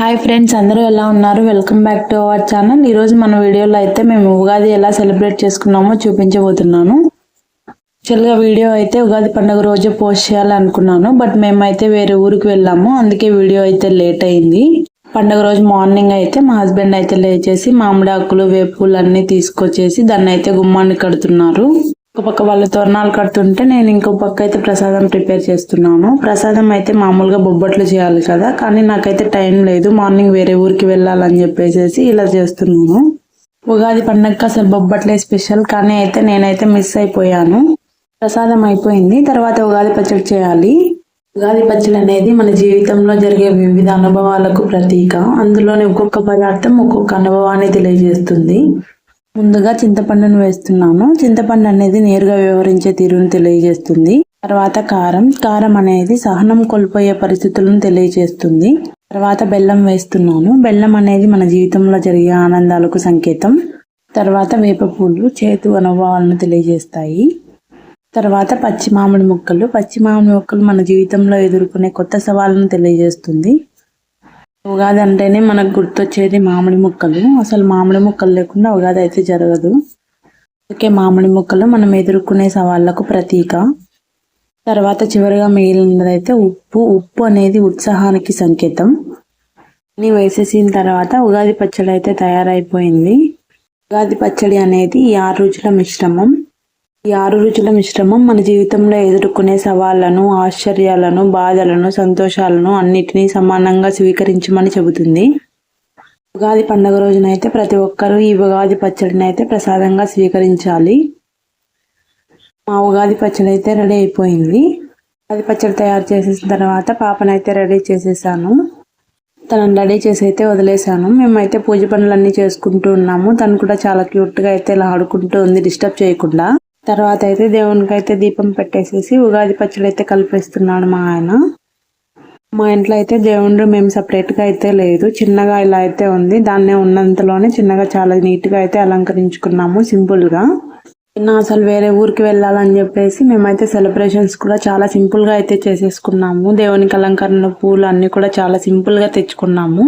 Hi friends అందరూ ఎలా ఉన్నారు? Welcome back to our channel ఈరోజు మన వీడియోలో అయితే మేము ఉగాది ఎలా సెలబ్రేట్ చేసుకున్నామో చూపించబోతున్నాను. యాక్చువల్గా వీడియో అయితే ఉగాది పండుగ రోజే పోస్ట్ చేయాలనుకున్నాను బట్ మేమైతే వేరే ఊరికి వెళ్ళాము అందుకే వీడియో అయితే లేట్ అయింది. పండుగ రోజు మార్నింగ్ అయితే మా హస్బెండ్ అయితే లేచేసి మామిడి ఆకులు వేపులు అన్నీ తీసుకొచ్చేసి దాన్ని అయితే గుమ్మాన్ని కడుతున్నారు. ఒక పక్క వాళ్ళు తోరణాలు కడుతుంటే నేను ఇంకో పక్క అయితే ప్రసాదం ప్రిపేర్ చేస్తున్నాను. ప్రసాదం అయితే మామూలుగా బొబ్బట్లు చేయాలి కదా కానీ నాకైతే టైం లేదు. మార్నింగ్ వేరే ఊరికి వెళ్ళాలని చెప్పేసి ఇలా చేస్తున్నాను. ఉగాది పండగకి అసలు బొబ్బట్లే స్పెషల్ కానీ అయితే నేనైతే మిస్ అయిపోయాను. ప్రసాదం అయిపోయింది. తర్వాత ఉగాది పచ్చడి చేయాలి. ఉగాది పచ్చడి అనేది మన జీవితంలో జరిగే వివిధ అనుభవాలకు ప్రతీక. అందులోని ఒక్కొక్క పదార్థం ఒక్కొక్క అనుభవాన్ని తెలియజేస్తుంది. ముందుగా చింతపండును వేస్తున్నాను. చింతపండు అనేది నేరుగా వివరించే తీరును తెలియజేస్తుంది. తర్వాత కారం. కారం అనేది సహనం కోల్పోయే పరిస్థితులను తెలియజేస్తుంది. తర్వాత బెల్లం వేస్తున్నాను. బెల్లం అనేది మన జీవితంలో జరిగే ఆనందాలకు సంకేతం. తర్వాత వేప పూలు చేతు అనుభవాలను తెలియజేస్తాయి. తర్వాత పచ్చి మామిడి ముక్కలు. పచ్చి మామిడి ముక్కలు మన జీవితంలో ఎదుర్కొనే కొత్త సవాళ్ళను తెలియజేస్తుంది. ఉగాది అంటేనే మనకు గుర్తొచ్చేది మామిడి ముక్కలు. అసలు మామిడి ముక్కలు లేకుండా ఉగాది అయితే జరగదు. అందుకే మామిడి ముక్కలు మనం ఎదుర్కొనే సవాళ్ళకు ప్రతీక. తర్వాత చివరిగా మిగిలినదైతే ఉప్పు. ఉప్పు అనేది ఉత్సాహానికి సంకేతం. అన్ని వేసేసిన తర్వాత ఉగాది పచ్చడి అయితే తయారైపోయింది. ఉగాది పచ్చడి అనేది ఈ ఆరు రుచుల మిశ్రమం. ఈ ఆరు రుచుల మిశ్రమం మన జీవితంలో ఎదుర్కొనే సవాళ్ళను ఆశ్చర్యాలను బాధలను సంతోషాలను అన్నిటినీ సమానంగా స్వీకరించమని చెబుతుంది. ఉగాది పండుగ రోజునైతే ప్రతి ఒక్కరూ ఈ ఉగాది పచ్చడిని అయితే ప్రసాదంగా స్వీకరించాలి. మా ఉగాది పచ్చడి అయితే రెడీ అయిపోయింది. ఉగాది పచ్చడి తయారు చేసేసిన తర్వాత పాపనైతే రెడీ చేసేసాను. తనని రెడీ చేసి అయితే వదిలేసాను. మేమైతే పూజ పనులన్నీ చేసుకుంటూ ఉన్నాము. తను కూడా చాలా క్యూట్గా అయితే ఇలా ఆడుకుంటూ ఉంది డిస్టర్బ్ చేయకుండా. తర్వాత అయితే దేవునికి అయితే దీపం పెట్టేసేసి ఉగాది పచ్చడి అయితే కలిపేస్తున్నాడు మా ఆయన. మా ఇంట్లో అయితే దేవుడు మేము సపరేట్గా అయితే లేదు. చిన్నగా ఇలా అయితే ఉంది. దాన్నే ఉన్నంతలోనే చిన్నగా చాలా నీట్గా అయితే అలంకరించుకున్నాము సింపుల్గా. నిన్న అసలు వేరే ఊరికి వెళ్ళాలని చెప్పేసి మేమైతే సెలబ్రేషన్స్ కూడా చాలా సింపుల్గా అయితే చేసేసుకున్నాము. దేవునికి అలంకరణ పూలు అన్నీ కూడా చాలా సింపుల్గా తెచ్చుకున్నాము.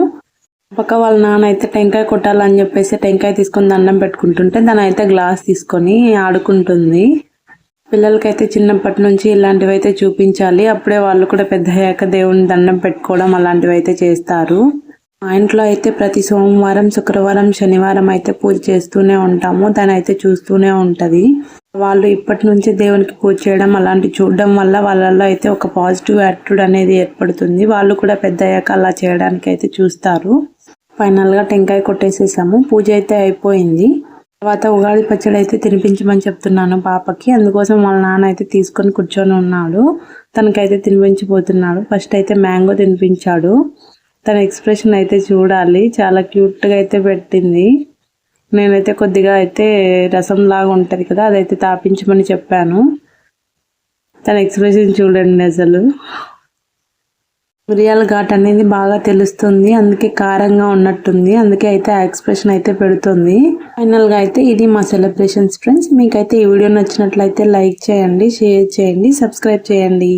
పక్క వాళ్ళ నాన్న అయితే టెంకాయ కొట్టాలని చెప్పేసి టెంకాయ తీసుకొని దండం పెట్టుకుంటుంటే దాని అయితే గ్లాస్ తీసుకొని ఆడుకుంటుంది. పిల్లలకైతే చిన్నప్పటి నుంచి ఇలాంటివి అయితే చూపించాలి. అప్పుడే వాళ్ళు కూడా పెద్ద అయ్యాక దేవుని దండం పెట్టుకోవడం అలాంటివి అయితే చేస్తారు. మా ఇంట్లో అయితే ప్రతి సోమవారం శుక్రవారం శనివారం అయితే పూజ చేస్తూనే ఉంటాము. దాని అయితే చూస్తూనే ఉంటుంది. వాళ్ళు ఇప్పటి నుంచి దేవునికి పూజ చేయడం అలాంటి చూడడం వల్ల వాళ్ళల్లో అయితే ఒక పాజిటివ్ యాటిట్యూడ్ అనేది ఏర్పడుతుంది. వాళ్ళు కూడా పెద్ద అయ్యాక అలా చేయడానికి అయితే చూస్తారు. ఫైనల్గా టెంకాయ కొట్టేసేసాము. పూజ అయితే అయిపోయింది. తర్వాత ఉగాది పచ్చడి అయితే తినిపించమని చెప్తున్నాను పాపకి. అందుకోసం వాళ్ళ నాన్న అయితే తీసుకొని కూర్చొని ఉన్నాడు. తనకైతే తినిపించిపోతున్నాడు ఫస్ట్ అయితే మ్యాంగో తినిపించాడు. తన ఎక్స్ప్రెషన్ అయితే చూడాలి. చాలా క్యూట్గా అయితే పెట్టింది. నేనైతే కొద్దిగా అయితే రసం లాగా ఉంటుంది కదా అదైతే తాపించమని చెప్పాను. తన ఎక్స్ప్రెషన్ చూడండి అసలు. మిరియాల ఘాట్ అనేది బాగా తెలుస్తుంది. అందుకే కారంగా ఉన్నట్టుంది. అందుకే అయితే ఎక్స్ప్రెషన్ అయితే పెడుతుంది. ఫైనల్గా అయితే ఇది మా సెలబ్రేషన్స్ ఫ్రెండ్స్. మీకైతే ఈ వీడియో నచ్చినట్లయితే లైక్ చేయండి షేర్ చేయండి సబ్స్క్రైబ్ చేయండి.